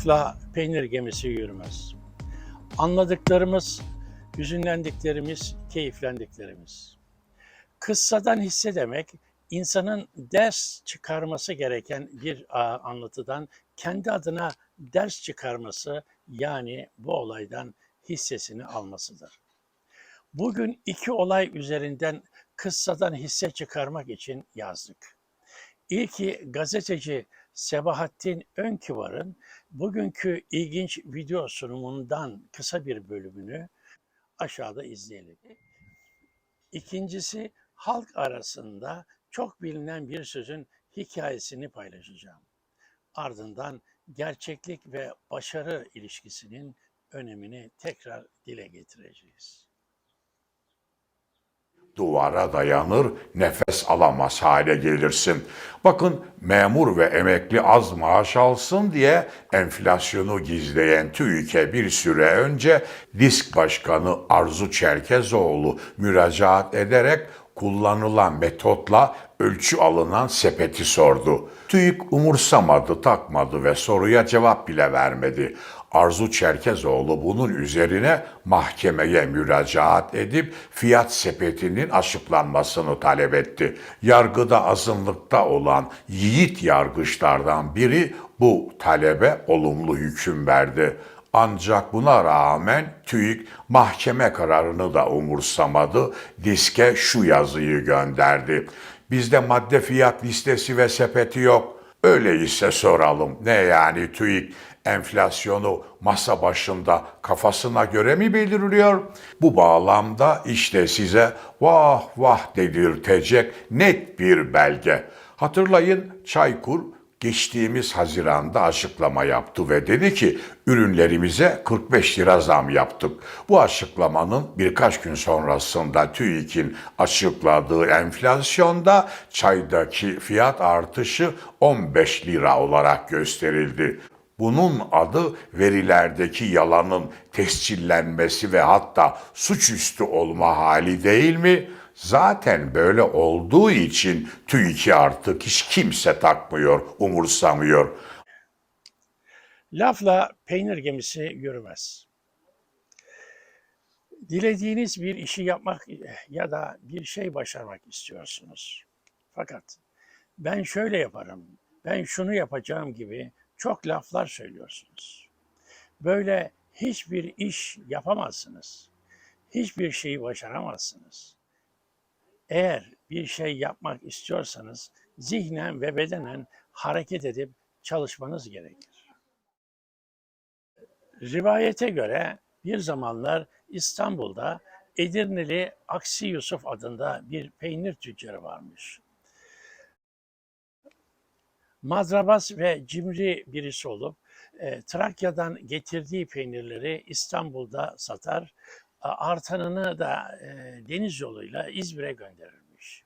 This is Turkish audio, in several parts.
Lafla peynir gemisi yürümez. Anladıklarımız, hüzünlendiklerimiz, keyiflendiklerimiz. Kıssadan hisse demek, insanın ders çıkarması gereken bir anlatıdan kendi adına ders çıkarması yani bu olaydan hissesini almasıdır. Bugün iki olay üzerinden kıssadan hisse çıkarmak için yazdık. İlki gazeteci Sebahattin Önkivar'ın bugünkü ilginç video sunumundan kısa bir bölümünü aşağıda izleyelim. İkincisi halk arasında çok bilinen bir sözün hikayesini paylaşacağım. Ardından gerçeklik ve başarı ilişkisinin önemini tekrar dile getireceğiz. Duvara dayanır, nefes alamaz hale gelirsin. Bakın memur ve emekli az maaş alsın diye enflasyonu gizleyen TÜİK'e bir süre önce disk başkanı Arzu Çerkezoğlu müracaat ederek kullanılan metotla ölçü alınan sepeti sordu. TÜİK umursamadı, takmadı ve soruya cevap bile vermedi. Arzu Çerkezoğlu bunun üzerine mahkemeye müracaat edip fiyat sepetinin açıklanmasını talep etti. Yargıda azınlıkta olan yiğit yargıçlardan biri bu talebe olumlu hüküm verdi. Ancak buna rağmen TÜİK mahkeme kararını da umursamadı. Diske şu yazıyı gönderdi. Bizde madde fiyat listesi ve sepeti yok. Öyleyse soralım. Ne yani TÜİK enflasyonu masa başında kafasına göre mi belirliyor? Bu bağlamda işte size vah vah dedirtecek net bir belge. Hatırlayın Çaykur geçtiğimiz Haziran'da açıklama yaptı ve dedi ki ürünlerimize 45 lira zam yaptık. Bu açıklamanın birkaç gün sonrasında TÜİK'in açıkladığı enflasyonda çaydaki fiyat artışı 15 lira olarak gösterildi. Bunun adı verilerdeki yalanın tescillenmesi ve hatta suçüstü olma hali değil mi? Zaten böyle olduğu için TÜİK'i artık hiç kimse takmıyor, umursamıyor. Lafla peynir gemisi yürümez. Dilediğiniz bir işi yapmak ya da bir şey başarmak istiyorsunuz. Fakat ben şöyle yaparım, ben şunu yapacağım gibi çok laflar söylüyorsunuz. Böyle hiçbir iş yapamazsınız. Hiçbir şeyi başaramazsınız. Eğer bir şey yapmak istiyorsanız zihnen ve bedenen hareket edip çalışmanız gerekir. Rivayete göre bir zamanlar İstanbul'da Edirneli Aksi Yusuf adında bir peynir tüccarı varmış. Madrabas ve cimri birisi olup e, Trakya'dan getirdiği peynirleri İstanbul'da satar, artanını da e, deniz yoluyla İzmir'e gönderirmiş.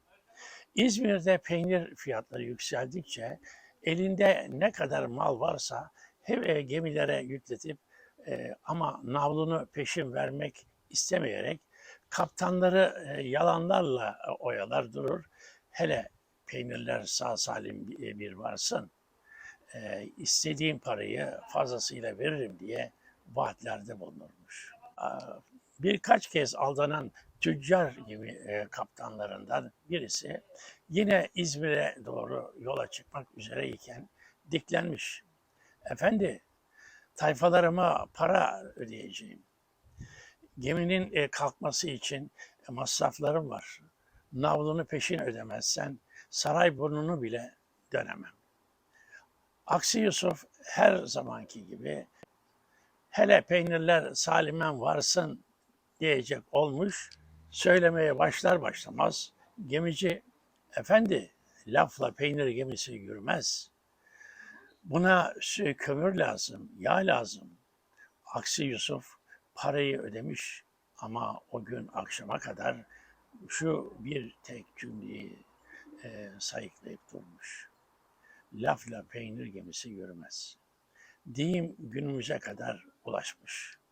İzmir'de peynir fiyatları yükseldikçe elinde ne kadar mal varsa hep e, gemilere yükletip e, ama navlunu peşin vermek istemeyerek kaptanları e, yalanlarla e, oyalar durur. Hele peynirler sağ salim bir, bir varsın, e, istediğim parayı fazlasıyla veririm diye vaatlerde bulunurmuş. Birkaç kez aldanan tüccar gibi e, kaptanlarından birisi yine İzmir'e doğru yola çıkmak üzereyken diklenmiş. Efendi, tayfalarıma para ödeyeceğim. Geminin e, kalkması için e, masraflarım var. Navlunu peşin ödemezsen saray burnunu bile dönemem. Aksi Yusuf her zamanki gibi hele peynirler salimen varsın diyecek olmuş. Söylemeye başlar başlamaz gemici efendi lafla peynir gemisi yürümez. Buna sü- kömür lazım, yağ lazım. Aksi Yusuf parayı ödemiş ama o gün akşama kadar şu bir tek cümleyi e, sayıklayıp durmuş. Lafla peynir gemisi yürümez. Deyim günümüze kadar ulaşmış.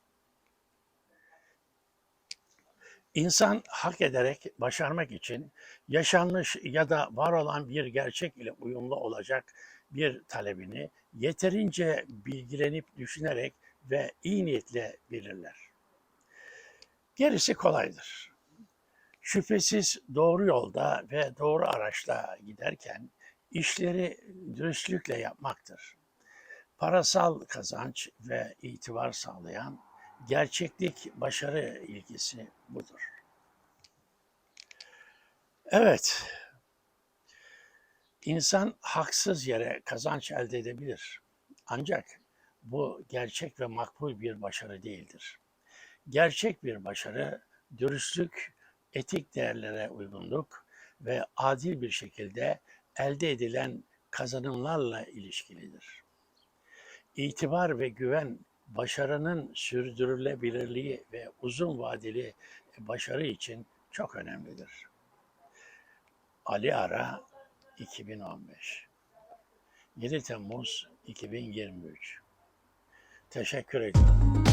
İnsan hak ederek başarmak için yaşanmış ya da var olan bir gerçek ile uyumlu olacak bir talebini yeterince bilgilenip düşünerek ve iyi niyetle belirler. Gerisi kolaydır. Şüphesiz doğru yolda ve doğru araçla giderken işleri dürüstlükle yapmaktır. Parasal kazanç ve itibar sağlayan gerçeklik başarı ilgisi budur. Evet, insan haksız yere kazanç elde edebilir. Ancak bu gerçek ve makbul bir başarı değildir. Gerçek bir başarı dürüstlük, etik değerlere uygunluk ve adil bir şekilde elde edilen kazanımlarla ilişkilidir. İtibar ve güven başarının sürdürülebilirliği ve uzun vadeli başarı için çok önemlidir. Ali Ara 2015 7 Temmuz 2023 Teşekkür ederim.